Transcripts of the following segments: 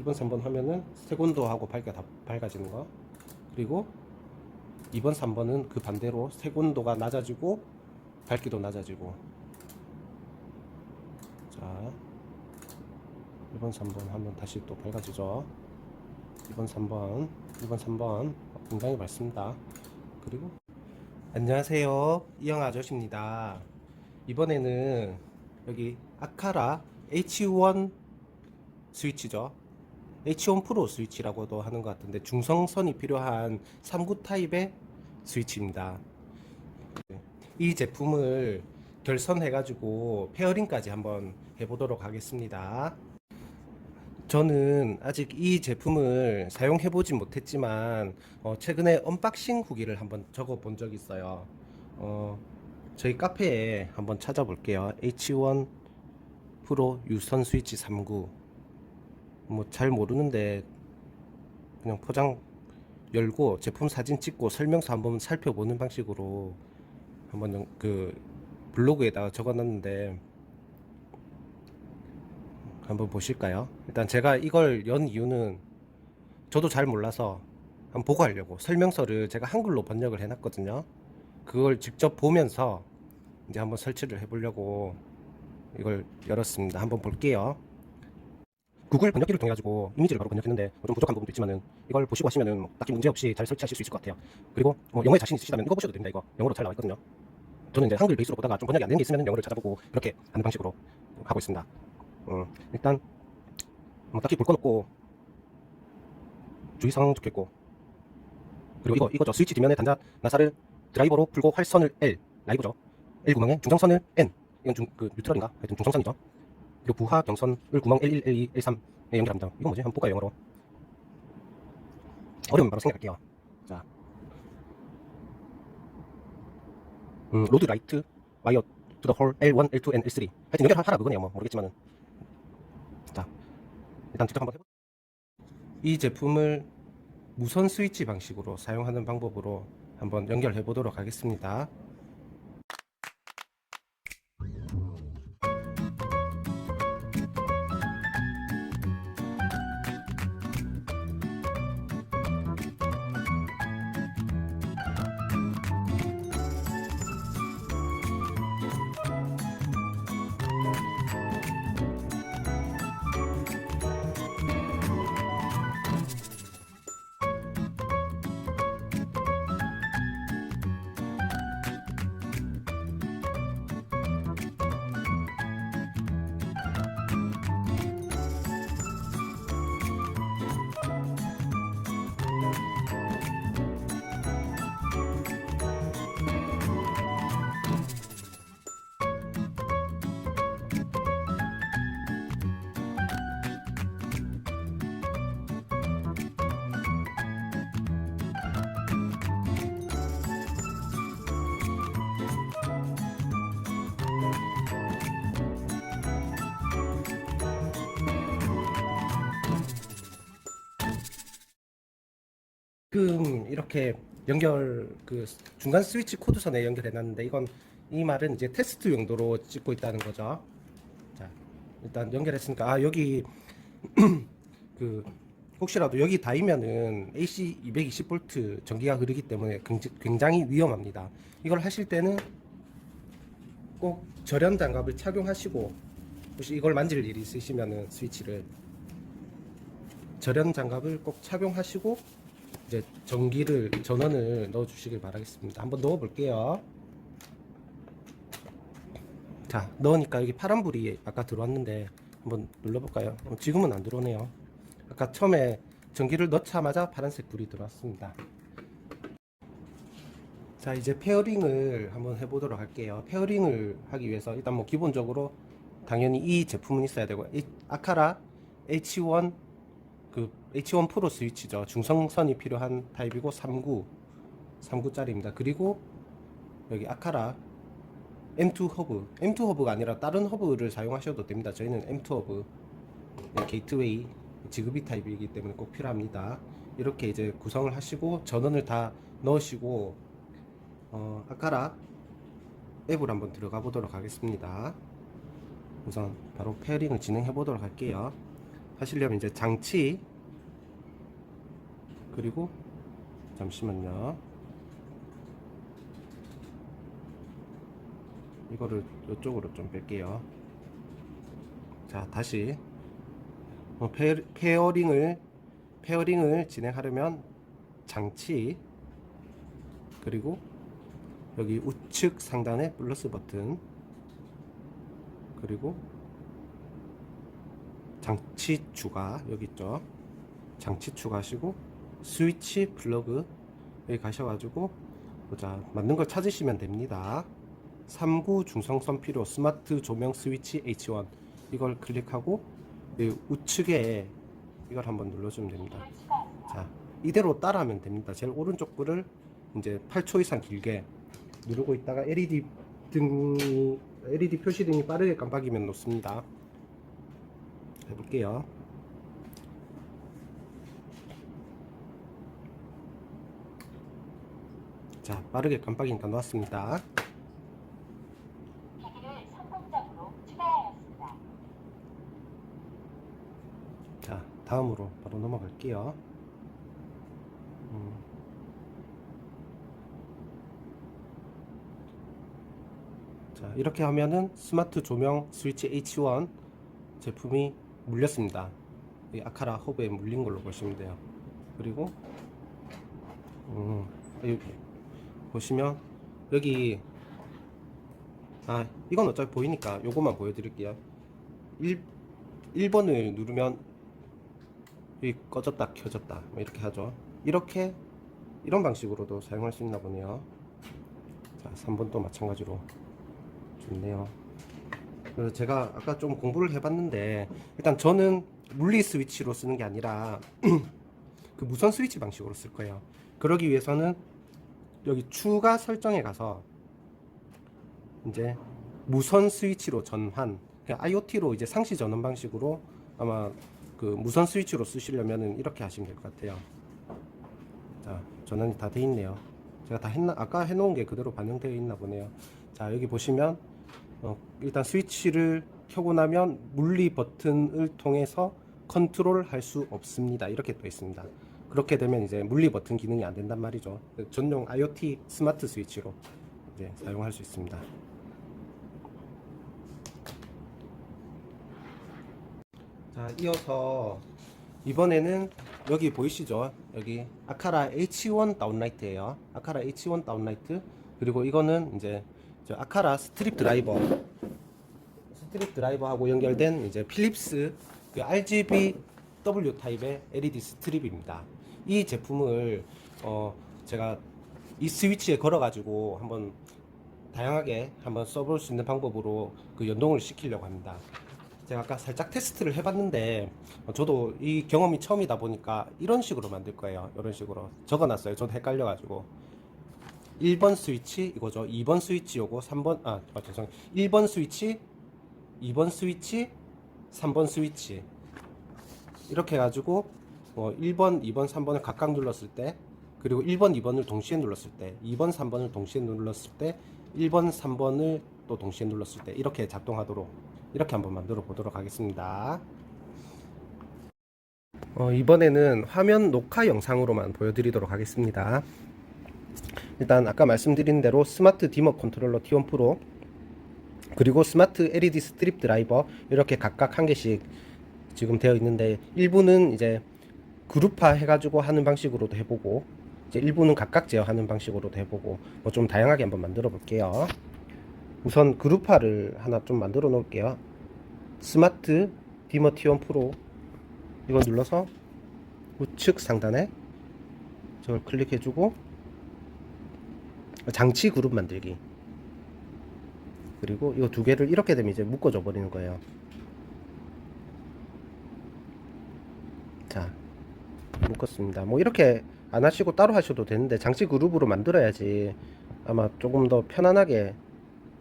2번, 3번 하면은 세곤도하고 다 밝아지는 거. 그리고 2번, 3번은 그 반대로 세곤도가 낮아지고 밝기도 낮아지고. 자, 1번, 3번 하면 다시 또 밝아지죠. 2번, 3번, 2번, 3번 굉장히 밝습니다. 그리고 안녕하세요. 이영 아저씨입니다. 이번에는 여기 아카라 H1 스위치죠. H1 프로 스위치라고도 하는 것 같은데 중성선이 필요한 3구 타입의 스위치입니다. 이 제품을 결선해가지고 페어링까지 한번 해보도록 하겠습니다. 저는 아직 이 제품을 사용해보진 못했지만 어, 최근에 언박싱 후기를 한번 적어본 적이 있어요. 어, 저희 카페에 한번 찾아볼게요. H1 프로 유선 스위치 39. 뭐 잘 모르는데 그냥 포장 열고 제품 사진 찍고 설명서 한번 살펴보는 방식으로 한번 영- 그 블로그에다가 적어놨는데 한번 보실까요? 일단 제가 이걸 연 이유는 저도 잘 몰라서 한번 보고 하려고 설명서를 제가 한글로 번역을 해놨거든요. 그걸 직접 보면서 이제 한번 설치를 해보려고 이걸 열었습니다. 한번 볼게요. 구글 번역기를 통해 가지고 이미지를 바로 번역했는데 뭐좀 부족한 부분도 있지만은 이걸 보시고 하시면은 뭐 딱히 문제 없이 잘 설치하실 수 있을 것 같아요. 그리고 뭐 영어에 자신 있으시다면 이거 보셔도 됩니다. 이거 영어로 잘 나와 있거든요. 저는 이제 한글 베이스로 보다가 좀 번역이 안 되는 게 있으면 영어를 찾아보고 그렇게 하는 방식으로 하고 있습니다. 음, 일단 뭐 딱히 볼 건 없고 주의사항 적혀있고 그리고 이거 이거죠 스위치 뒷면에 단자 나사를 드라이버로 풀고 활선을 L 라이브죠 L 구멍에 중정선을 N 이건 중, 그 뉴트럴인가 하여튼 중성선이죠 그리고 부하 경선을 구멍 L1, L2, L3에 연결합니다. 이건 뭐지? 한번 볼까요 영어로? 어려우면 바로 생각할게요. 자. 음, 로드 라이트 와이어 to the hole L1, L2, and L3 하여튼 연결하라 그거네요 뭐. 모르겠지만은. 자. 일단 직접 한번 해보 이 제품을 무선 스위치 방식으로 사용하는 방법으로 한번 연결해 보도록 하겠습니다 지금 이렇게 연결 그 중간 스위치 코드선에 연결해 놨는데 이건 이 말은 이제 테스트 용도로 찍고 있다는 거죠. 자, 일단 연결했으니까 아 여기 그 혹시라도 여기 닿으면은 AC 220V 전기가 흐르기 때문에 굉장히 위험합니다. 이걸 하실 때는 꼭 절연 장갑을 착용하시고 혹시 이걸 만질 일이 있으시면은 스위치를 절연 장갑을 꼭 착용하시고 이제 전기를 전원을 넣어 주시길 바라겠습니다. 한번 넣어 볼게요. 자, 넣으니까 여기 파란불이 아까 들어왔는데 한번 눌러 볼까요? 어, 지금은 안 들어오네요. 아까 처음에 전기를 넣자마자 파란색 불이 들어왔습니다. 자, 이제 페어링을 한번 해 보도록 할게요. 페어링을 하기 위해서 일단 뭐 기본적으로 당연히 이 제품은 있어야 되고 이 아카라 H1 그 H1 프로 스위치죠. 중성선이 필요한 타입이고 3구 3구짜리입니다. 그리고 여기 아카라 M2 허브 M2 허브가 아니라 다른 허브를 사용하셔도 됩니다. 저희는 M2 허브 네, 게이트웨이 지급이 타입이기 때문에 꼭 필요합니다. 이렇게 이제 구성을 하시고 전원을 다 넣으시고 어, 아카라 앱을 한번 들어가 보도록 하겠습니다. 우선 바로 페어링을 진행해 보도록 할게요. 하시려면 이제 장치 그리고 잠시만요. 이거를 이쪽으로 좀 뺄게요. 자, 다시 어, 페, 페어링을 페어링을 진행하려면 장치 그리고 여기 우측 상단에 플러스 버튼 그리고 장치 추가 여기 있죠 장치 추가하시고 스위치 여기 가셔가지고 보자. 맞는 걸 찾으시면 됩니다. 3구 중성선 필요 스마트 조명 스위치 H1 이걸 클릭하고 이 우측에 이걸 한번 눌러주면 됩니다. 자 이대로 따라하면 됩니다. 제일 오른쪽 불을 이제 8초 이상 길게 누르고 있다가 LED 등이 LED 표시등이 빠르게 깜빡이면 놓습니다. 해볼게요 자 빠르게 깜빡이니까 놓았습니다. 자 다음으로 바로 넘어갈게요 음. 자 이렇게 하면은 스마트 조명 스위치 H1 제품이 물렸습니다 이 아카라 허브에 물린 걸로 보시면 돼요 그리고 음, 여기 보시면 여기 아 이건 어차피 보이니까 요것만 보여드릴게요. 1, 1번을 누르면 여기 꺼졌다 켜졌다 뭐 이렇게 하죠. 이렇게 이런 방식으로도 사용할 수 있나 보네요. 자 3번도 마찬가지로 좋네요. 그래서 제가 아까 좀 공부를 해봤는데 일단 저는 물리 스위치로 쓰는 게 아니라 그 무선 스위치 방식으로 쓸 거예요. 그러기 위해서는 여기 추가 설정에 가서 이제 무선 스위치로 전환 그러니까 IoT로 이제 상시 전원 방식으로 아마 그 무선 스위치로 쓰시려면은 이렇게 하시면 될 것 같아요. 자 전원이 다 돼 있네요. 제가 다 했나 아까 해놓은 게 그대로 반영되어 있나 보네요. 자 여기 보시면 어, 일단 스위치를 켜고 나면 물리 버튼을 통해서 컨트롤 할 수 없습니다. 이렇게 또 있습니다 그렇게 되면 이제 물리 버튼 기능이 안 된단 말이죠. 전용 IoT 스마트 스위치로 이제 사용할 수 있습니다. 자 이어서 이번에는 여기 보이시죠? 여기 아카라 H1 다운라이트예요. 아카라 H1 다운라이트. 그리고 이거는 이제 저 아카라 스트립 드라이버. 스트립 드라이버하고 연결된 이제 필립스 그 RGB W 타입의 LED 스트립입니다 이 제품을 어 제가 이 스위치에 걸어 가지고 한번 다양하게 한번 써볼 수 있는 방법으로 그 연동을 시키려고 합니다 제가 아까 살짝 테스트를 해봤는데 어, 저도 이 경험이 처음이다 보니까 이런 식으로 만들 거예요. 이런 식으로 적어놨어요. 저도 헷갈려 가지고 1번 스위치 이거죠. 2번 스위치 요거 3번 아, 아 죄송 1번 스위치 2번 스위치 3번 스위치 이렇게 해가지고 어, 1번 2번 3번을 각각 눌렀을 때 그리고 1번 2번을 동시에 눌렀을 때 2번 3번을 동시에 눌렀을 때 1번 3번을 또 동시에 눌렀을 때 이렇게 작동하도록 이렇게 한번 만들어 보도록 하겠습니다. 어, 이번에는 화면 녹화 영상으로만 보여드리도록 하겠습니다. 일단 아까 말씀드린 대로 스마트 디머 컨트롤러 T1 프로 그리고 스마트 LED 스트립 드라이버 이렇게 각각 한 개씩 지금 되어 있는데 일부는 이제 그룹화 해가지고 하는 방식으로도 해보고 이제 일부는 각각 제어하는 방식으로도 해보고 뭐 좀 다양하게 한번 만들어 볼게요. 우선 그룹화를 하나 좀 만들어 놓을게요. 스마트 디머 T1 프로 이거 눌러서 우측 상단에 저걸 클릭해주고 장치 그룹 만들기 그리고 이거 두 개를 이렇게 되면 이제 묶어줘 버리는 거예요. 자 묶었습니다. 뭐 이렇게 안 하시고 따로 하셔도 되는데 장치 그룹으로 만들어야지 아마 조금 더 편안하게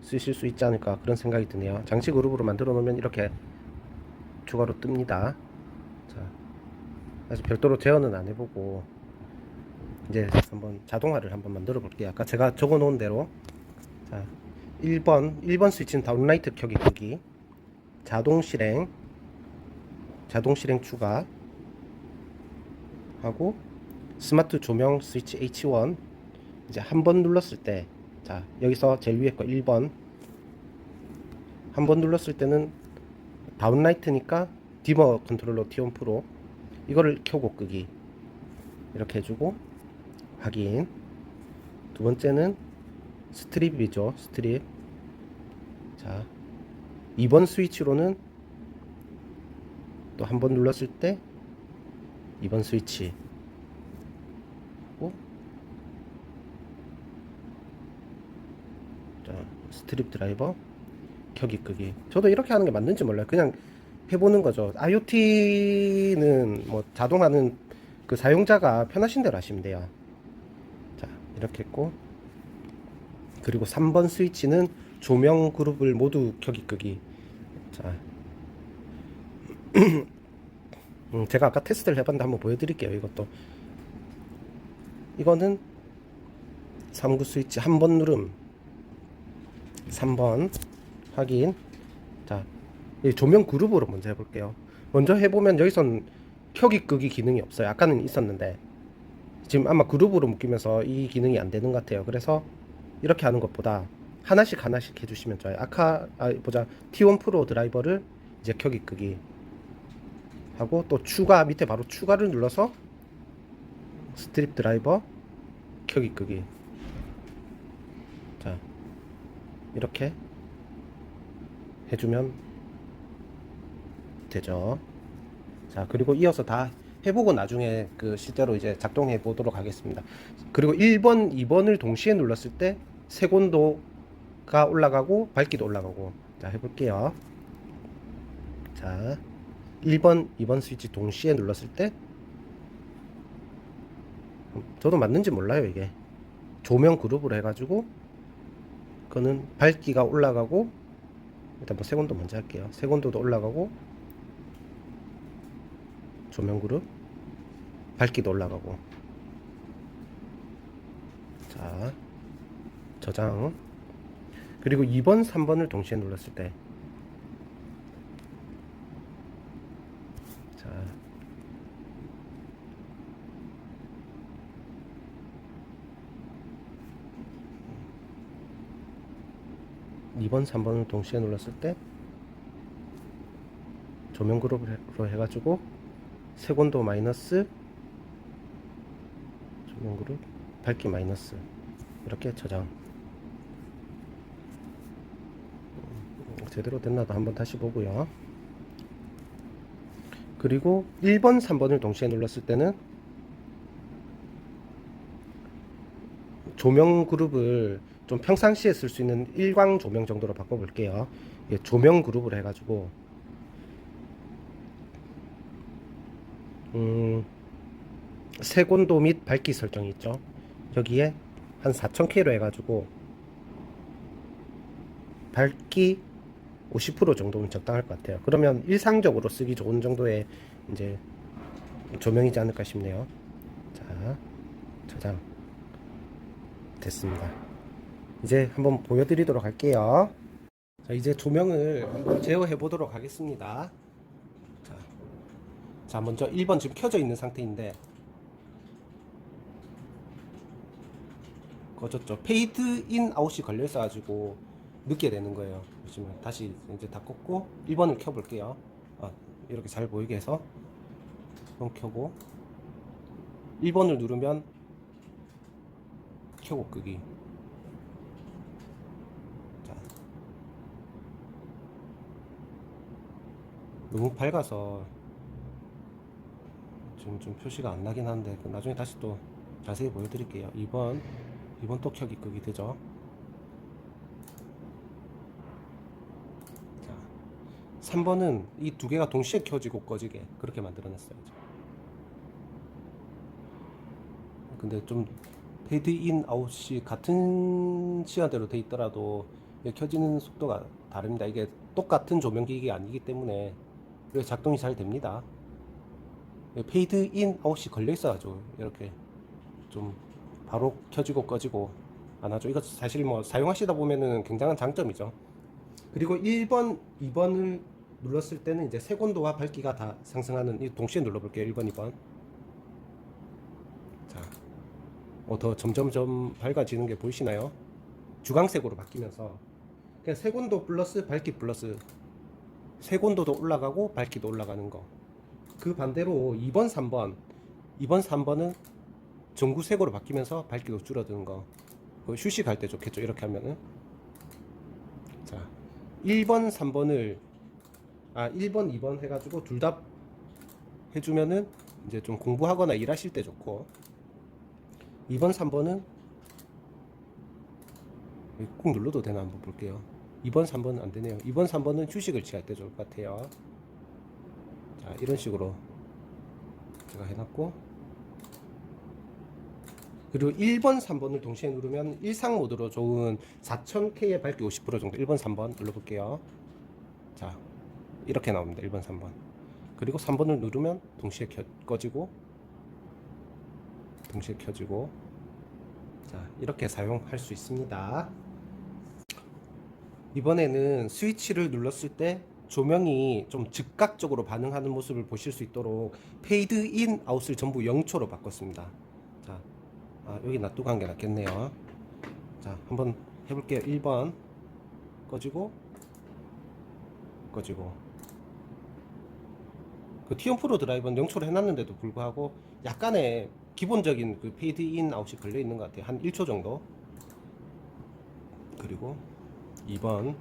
쓰실 수 있지 않을까 그런 생각이 드네요. 장치 그룹으로 만들어 놓으면 이렇게 추가로 뜹니다. 자, 아직 별도로 제어는 안 해보고 이제 한번 자동화를 한번 만들어 볼게요. 아까 제가 적어 놓은 대로 자, 1번 1번 스위치는 다운라이트 켜기 끄기 자동 실행 자동 실행 추가 하고 스마트 조명 스위치 H1 이제 한 번 눌렀을 때 자 여기서 제일 위에 거 1번. 한 번 눌렀을 때는 다운라이트니까 디머 컨트롤러 T1 프로 이거를 켜고 끄기. 이렇게 해주고 확인. 두 번째는 스트립이죠 스트립. 자 2번 스위치로는 또 한 번 눌렀을 때 2번 스위치. 하고 자 스트립 드라이버. 켜기 끄기. 저도 이렇게 하는 게 맞는지 몰라요. 그냥 해보는 거죠. IoT는 뭐 자동화는 그 사용자가 편하신 대로 하시면 돼요. 자 이렇게 했고. 그리고 3번 스위치는 조명 그룹을 모두 켜기 끄기. 자 음, 제가 아까 테스트를 해봤는데 한번 보여드릴게요 이것도. 이거는 3구 스위치 한 번 누름. 3번 확인. 자이 조명 그룹으로 먼저 해볼게요. 먼저 해보면 여기선 켜기 끄기 기능이 없어요. 아까는 있었는데. 지금 아마 그룹으로 묶이면서 이 기능이 안 되는 것 같아요. 그래서 이렇게 하는 것보다 하나씩 하나씩 해주시면 좋아요. 아까 아, 보자. T1 프로 드라이버를 이제 켜기 끄기 하고 또 추가 밑에 바로 추가를 눌러서 스트립 드라이버 켜기 끄기. 자 이렇게 해주면 되죠. 자 그리고 이어서 다 해보고 나중에 그 실제로 이제 작동해 보도록 하겠습니다. 그리고 1번 2번을 동시에 눌렀을 때 색온도가 올라가고 밝기도 올라가고. 자 해볼게요. 자 1번 2번 스위치 동시에 눌렀을 때 저도 맞는지 몰라요 이게. 조명 그룹으로 해가지고 그거는 밝기가 올라가고 일단 뭐 색온도 먼저 할게요. 색온도도 올라가고 조명 그룹 밝기도 올라가고. 자 저장. 그리고 2번 3번을 동시에 눌렀을 때 자, 2번, 3번을 동시에 눌렀을 때 조명 그룹으로 해가지고 색온도 마이너스 조명 그룹 밝기 마이너스 이렇게 저장. 음, 제대로 됐나도 한번 다시 보고요. 그리고 1번, 3번을 동시에 눌렀을 때는 조명 그룹을 좀 평상시에 쓸 수 있는 일광 조명 정도로 바꿔볼게요. 이게 조명 그룹을 해가지고 음, 색온도 및 밝기 설정이 있죠. 여기에 한 4000K로 해가지고 밝기 50% 정도면 적당할 것 같아요. 그러면 일상적으로 쓰기 좋은 정도의 이제 조명이지 않을까 싶네요. 자, 저장 됐습니다. 이제 한번 보여드리도록 할게요. 자, 이제 조명을 한번 제어해 보도록 하겠습니다. 자, 자, 먼저 1번 지금 켜져 있는 상태인데 꺼졌죠. 페이드 인 아웃이 걸려 있어가지고 늦게 되는 거예요. 보시면 다시 이제 다 껐고 1번을 켜볼게요. 아, 이렇게 잘 보이게 해서 1번 켜고 1번을 누르면 켜고 끄기. 너무 밝아서 지금 좀 표시가 안 나긴 한데 그 나중에 다시 또 자세히 보여드릴게요. 2번, 2번 또 켜기 끄기 되죠. 자, 3번은 이 두 개가 동시에 켜지고 꺼지게 그렇게 만들어냈어요. 근데 좀 페이드 인 아웃이 같은 시간대로 돼 있더라도 켜지는 속도가 다릅니다. 이게 똑같은 조명기기 아니기 때문에 작동이 잘 됩니다. 페이드 인 아웃이 걸려 있어가지고 이렇게 좀 바로 켜지고 꺼지고 안 하죠. 이거 사실 뭐 사용하시다 보면은 굉장한 장점이죠. 그리고 1번, 2번을 눌렀을 때는 이제 색온도와 밝기가 다 상승하는 이 동시에 눌러볼게요. 1번, 2번. 자, 어, 더 점점점 밝아지는 게 보이시나요? 주광색으로 바뀌면서 그냥 색온도 플러스 밝기 플러스 색온도도 올라가고 밝기도 올라가는 거. 그 반대로 2번, 3번, 2번, 3번은 전구색으로 바뀌면서 밝기도 줄어드는 거. 그 휴식 할 때 좋겠죠. 이렇게 하면은. 자, 1번, 3번을 아 1번, 2번 해 가지고 둘 다 해 주면은 이제 좀 공부하거나 일하실 때 좋고 2번, 3번은 꾹 눌러도 되나 한번 볼게요. 2번, 3번은 안 되네요. 2번, 3번은 휴식을 취할 때 좋을 것 같아요. 자, 이런 식으로 제가 해놨고 그리고 1번, 3번을 동시에 누르면 일상 모드로 좋은 4000K의 밝기 50% 정도 1번, 3번 눌러볼게요. 자, 이렇게 나옵니다. 1번, 3번. 그리고 3번을 누르면 동시에 켜, 꺼지고 동시에 켜지고 자, 이렇게 사용할 수 있습니다. 이번에는 스위치를 눌렀을 때 조명이 좀 즉각적으로 반응하는 모습을 보실 수 있도록 페이드 인 아웃을 전부 0초로 바꿨습니다. 자, 아, 여기 놔두고 한 게 낫겠네요. 자, 한번 해볼게요. 1번 꺼지고 꺼지고 그 티온 프로 드라이버는 0초로 해놨는데도 불구하고 약간의 기본적인 그 페이드 인 아웃이 걸려 있는 것 같아요. 한 1초 정도. 그리고 2번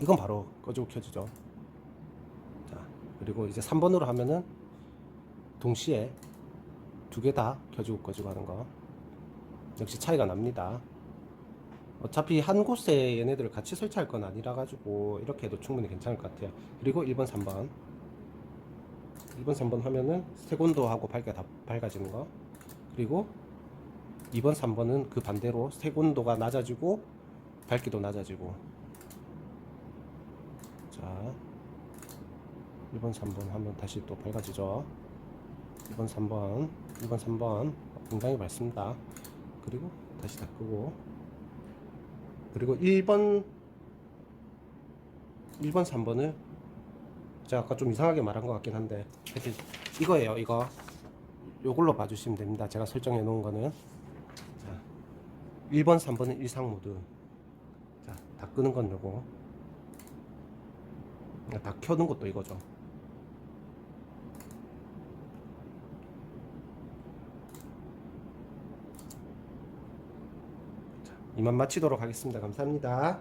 이건 바로 꺼지고 켜지죠. 자, 그리고 이제 3번으로 하면은 동시에 두 개 다 켜지고 꺼지고 하는 거. 역시 차이가 납니다. 어차피 한 곳에 얘네들을 같이 설치할 건 아니라 가지고 이렇게 해도 충분히 괜찮을 것 같아요. 그리고 1번, 3번. 1번, 3번 하면은 색온도하고 밝기가 다 밝아지는 거. 그리고 2번, 3번은 그 반대로 색온도가 낮아지고 밝기도 낮아지고. 자, 1번, 3번 하면 다시 또 밝아지죠. 2번, 3번, 2번, 3번 굉장히 밝습니다. 그리고 다시 다 끄고. 그리고 1번 1번 3번을 제가 아까 좀 이상하게 말한 것 같긴 한데 하여튼 이거예요 이거 요걸로 봐주시면 됩니다 제가 설정해 놓은 거는 자 1번 3번은 일상 모드 자 다 끄는 건 요거. 다 켜는 것도 이거죠. 자, 이만 마치도록 하겠습니다. 감사합니다